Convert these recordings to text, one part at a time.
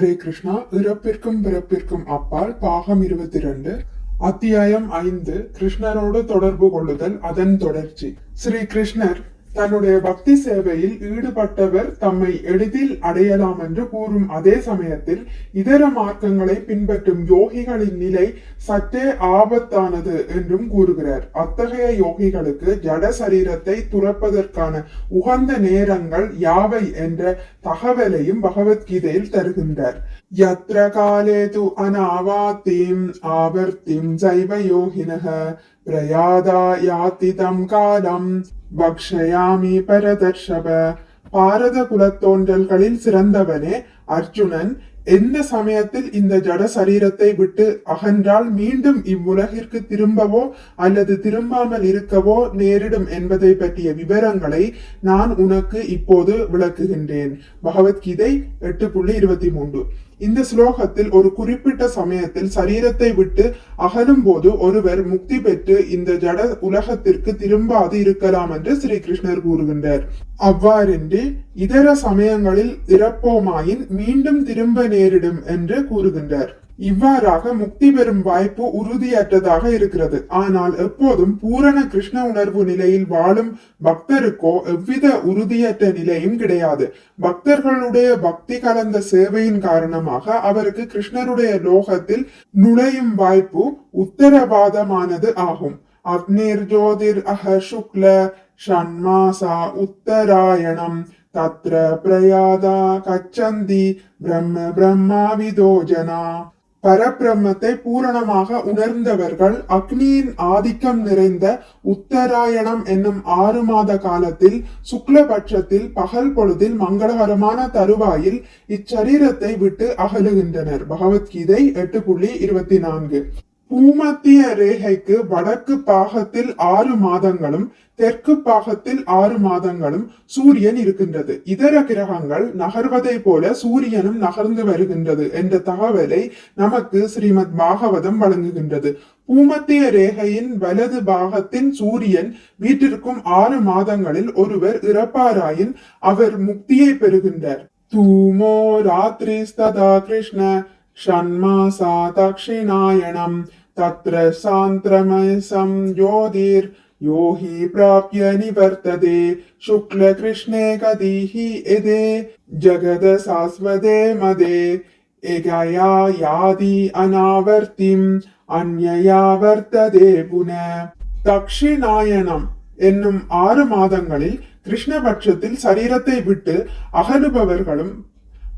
ஹரே கிருஷ்ணா இறப்பிற்கும் பிறப்பிற்கும் அப்பால் பாகம் இருபத்தி ரெண்டு அத்தியாயம் ஐந்து கிருஷ்ணரோடு தொடர்பு கொள்ளுதல் அதன் தொடர்ச்சி. ஸ்ரீ கிருஷ்ணர் தன்னுடைய பக்தி சேவையில் ஈடுபட்டவர் தம்மை எளிதில் அடையலாம் என்று கூறும் அதே சமயத்தில் இதர மார்க்கங்களை பின்பற்றும் யோகிகளின் நிலை சற்றே ஆபத்தானது என்றும் கூறுகிறார். அத்தகைய யோகிகளுக்கு ஜட சரீரத்தை துறப்பதற்கான உகந்த நேரங்கள் யாவை என்ற தகவலையும் பகவத்கீதையில் தருகின்றார். யத்ர காலே து அனாவாத்திம் ஆவர்த்திம் சைவ யோகினக பிரயாதா காலம் பக்ஷயாமி பரதர்ஷப பாரத குலத்தோன்றல்களில் சிறந்தவனே அர்ஜுனன். எந்த சமயத்தில் இந்த ஜட சரீரத்தை விட்டு அகன்றால் மீண்டும் இவ்வுலகிற்கு திரும்பவோ அல்லது திரும்பாமல் இருக்கவோ நேரிடும் என்பதை பற்றிய விவரங்களை நான் உனக்கு இப்போது விளக்குகின்றேன். பகவத்கீதை எட்டு புள்ளி இருபத்தி மூன்று. இந்த ஸ்லோகத்தில் ஒரு குறிப்பிட்ட சமயத்தில் சரீரத்தை விட்டு அகலும் போது ஒருவர் முக்தி பெற்று இந்த ஜட உலகத்திற்கு திரும்பாது இருக்கலாம் என்று ஸ்ரீ கிருஷ்ணர் கூறுகின்றார். அவ்வாறின்றி இதர சமயங்களில் இறப்போமாயின் மீண்டும் திரும்ப நேரிடும் என்று கூறுகின்றார். இவ்வாறாக முக்தி பெறும் வாய்ப்பு உறுதியற்றதாக இருக்கிறது. ஆனால் எப்போதும் பூரண கிருஷ்ண உணர்வு நிலையில் வாழும் பக்தருக்கோ எவ்வித உறுதியற்ற நிலையும் கிடையாது. பக்தர்களுடைய பக்தி கலந்த சேவையின் காரணமாக அவருக்கு கிருஷ்ணருடைய லோகத்தில் நுழையும் வாய்ப்பு உத்தரவாதமானது ஆகும். அக்னிர் ஜோதிர் அஹ சுக்ல ஷண்மாசா உத்தராயணம். தத்ர பிரயாதா கச்சந்தி பிரம்ம பிரம்மாவிதோ ஜனா பரபிரம்மத்தை பூரணமாக உணர்ந்தவர்கள் அக்னியின் ஆதிக்கம் நிறைந்த உத்தராயணம் என்னும் ஆறு மாத காலத்தில் சுக்லபட்சத்தில் பகல் பொழுதில் மங்களகரமான தருவாயில் இச்சரீரத்தை விட்டு அகலுகின்றனர். பகவத்கீதை எட்டு புள்ளி இருபத்தி நான்கு. பூமத்திய ரேகைக்கு வடக்கு பாகத்தில் ஆறு மாதங்களும் தெற்கு பாகத்தில் ஆறு மாதங்களும் சூரியன் இருக்கின்றது. இதர கிரகங்கள் நகர்வதை போல சூரியனும் நகர்ந்து வருகின்றது என்ற தகவலை நமக்கு ஸ்ரீமத் பாகவதம் வழங்குகின்றது. பூமத்திய ரேகையின் வலது பாகத்தின் சூரியன் வீட்டிற்கும் ஆறு மாதங்களில் ஒருவர் இறப்பாராயின் அவர் முக்தியை பெறுகின்றார். தூமோ ராத்ரிஸ்ததா கிருஷ்ண ஷண்மாசா தக்ஷிணாயணம். तत्र सान्त्रमयसं ज्योतिर् यो हि प्राप्य निवर्तते शुक्लकृष्णे कदिः यदे जगदसास्वदे मदे एकया यादि अनावर्तिम् अन्यया वर्तते पुनः தக்ஷிணாயனம் என்னும் ஆறு மாதங்களில் கிருஷ்ணபட்சத்தில் சரீரத்தை விட்டு அகலுபவர்களும்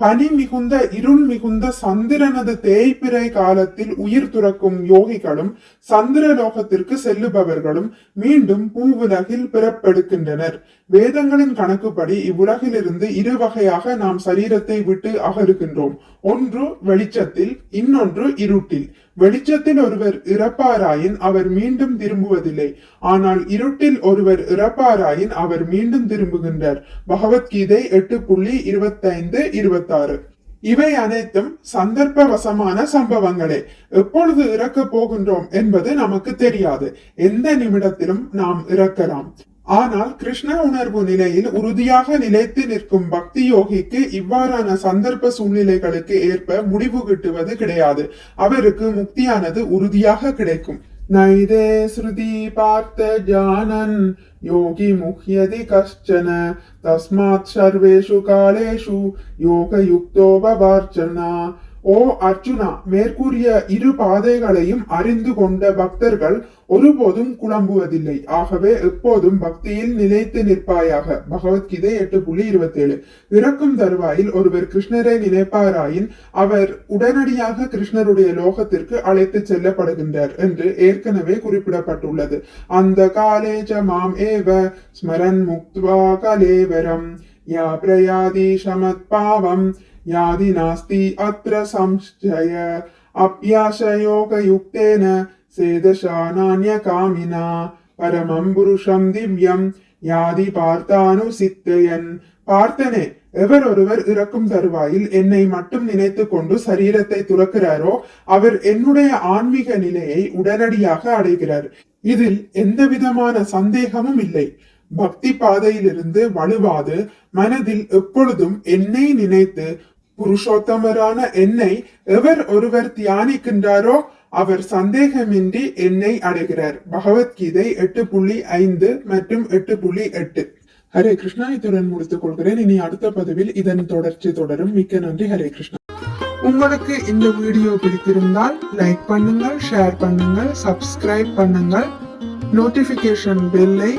பனி மிகுந்த இருள் மிகுந்த சந்திரனது தேய்பிறை காலத்தில் உயிர் துறக்கும் யோகிகளும் சந்திரலோகத்திற்கு செல்லுபவர்களும் மீண்டும் பூவுலகில் பிறப்பெடுக்கின்றனர் வேதங்களின் கணக்குப்படி இவ்வுலகிலிருந்து இரு வகையாக நாம் சரீரத்தை விட்டு அகருகின்றோம் ஒன்று வெளிச்சத்தில் இன்னொன்று இருட்டில் வெளிச்சத்தில் ஒருவர் இறப்பாராயின் அவர் மீண்டும் திரும்புவதில்லை ஆனால் இருட்டில் ஒருவர் இறப்பாராயின் அவர் மீண்டும் திரும்புகின்றார் பகவத்கீதை எட்டு புள்ளி இருபத்தைந்து இருபத்தி இருபத்தாறு இவை அனைத்தும் சந்தர்ப்பவசமான சம்பவங்களே. எப்பொழுது இறக்க போகின்றோம் என்பது நமக்கு தெரியாது. எந்த நிமிடத்திலும் நாம் இறக்கலாம். ஆனால் கிருஷ்ண உணர்வு நிலையில் உறுதியாக நிலைத்து நிற்கும் பக்தி யோகிக்கு இவ்வாறான சந்தர்ப்ப சூழ்நிலைகளுக்கு ஏற்ப முடிவு கிட்டுவது கிடையாது. அவருக்கு முக்தியானது உறுதியாக கிடைக்கும். நைதே ஸ்ருதி பார்த்த ஜானன் யோகி முஹ்யதி கஷ்டன தஸ்மாத் சர்வேஷு காலேஷு யோகயுக்தோ பவார்ச்சனா ஓ அர்ஜுனா மேற்கூறிய இரு பாதைகளையும் அறிந்து கொண்ட பக்தர்கள் ஒருபோதும் குழம்புவதில்லை. ஆகவே எப்போதும் பக்தியில் நிலைத்து நிற்பாயாக. பகவத்கீதை எட்டு புள்ளி இருபத்தி ஏழு இறக்கும் தருவாயில் ஒருவர் கிருஷ்ணரை நினைப்பாராயின் அவர் உடனடியாக கிருஷ்ணருடைய லோகத்திற்கு அழைத்து செல்லப்படுகின்றார் என்று ஏற்கனவே குறிப்பிடப்பட்டுள்ளது. அந்த காலேஜ மாம் ஏவ ஸ்மரன் முக்துவா கலேவரம். யா பிரயாதி சமத் பாவம். यादि नास्ति अत्र संशय अप्याशयोगयुक्तेन सेदशानान्यकामिना परमं पुरुषं திவ்யம் யாதி பார்த்தானுசித்தயன் பார்த்தனே எவர் ஒருவர் இறக்கும் தருவாயில் என்னை மட்டும் நினைத்து கொண்டு சரீரத்தை துறக்கிறாரோ அவர் என்னுடைய ஆன்மீக நிலையை உடனடியாக அடைகிறார் இதில் எந்த விதமான சந்தேகமும் இல்லை பக்தி பாதையிலிருந்து வலுவாது மனதில் எப்பொழுதும் என்னை நினைத்து புருஷோத்தமரான என்னை எவர் ஒருவர் தியானிக்கின்றாரோ அவர் சந்தேகமின்றி என்னை அடைகிறார். பகவத்கீதை எட்டு புள்ளி ஐந்து மற்றும் எட்டு புள்ளி எட்டு. ஹரே கிருஷ்ணா இத்துடன் முடித்துக் கொள்கிறேன் இனி அடுத்த பதிவில் இதன் தொடர்ச்சி தொடரும். மிக்க நன்றி. ஹரே கிருஷ்ணா. உங்களுக்கு இந்த வீடியோ பிடித்திருந்தால் லைக் பண்ணுங்கள் ஷேர் பண்ணுங்கள் சப்ஸ்கிரைப் பண்ணுங்கள். நோட்டிபிகேஷன் பெல்லை